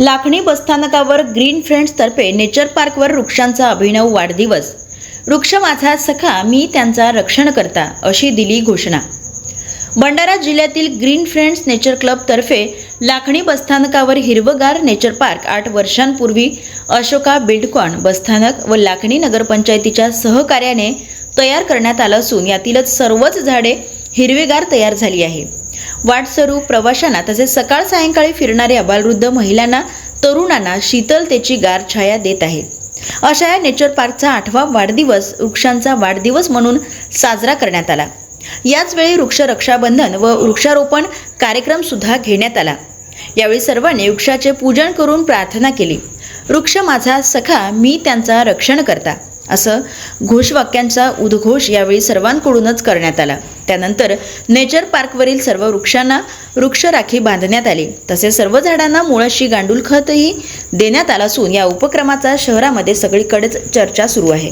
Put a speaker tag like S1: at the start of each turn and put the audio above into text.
S1: लाखणी बसस्थानकावर green फ्रेंड्सतर्फे nature पार्कवर वृक्षांचा अभिनव वाढदिवस. वृक्ष माझा सखा मी त्यांचा रक्षण करता अशी दिली घोषणा. भंडारा जिल्ह्यातील ग्रीन फ्रेंड्स नेचर क्लबतर्फे लाखणी बसस्थानकावर हिरवगार नेचर पार्क आठ वर्षांपूर्वी अशोका बिल्डकॉन बसस्थानक व लाखणी नगरपंचायतीच्या सहकार्याने तयार करण्यात आलं असून यातीलच सर्वच झाडे हिरवेगार तयार झाली आहे. वाटसरू प्रवाशांना तसेच सकाळ सायंकाळी फिरणाऱ्या अबालवृद्ध महिलांना तरुणांना शीतलतेची गार छाया देत आहे. अशा या नेचर पार्कचा आठवा वाढदिवस वृक्षांचा वाढदिवस म्हणून साजरा करण्यात आला. याचवेळी वृक्ष रक्षाबंधन व वृक्षारोपण कार्यक्रम सुद्धा घेण्यात आला. यावेळी सर्वांनी वृक्षाचे पूजन करून प्रार्थना केली. वृक्ष माझा सखा मी त्यांचा रक्षण करता. असं घोषवाक्यांचा उद्घोष यावेळी सर्वांकडूनच करण्यात आला. त्यानंतर नेचर पार्कवरील सर्व वृक्षांना वृक्षराखी बांधण्यात आली. तसेच सर्व झाडांना मुळाशी गांडूळ खतही देण्यात आलं असून या उपक्रमाचा शहरामध्ये सगळीकडेच चर्चा सुरू आहे.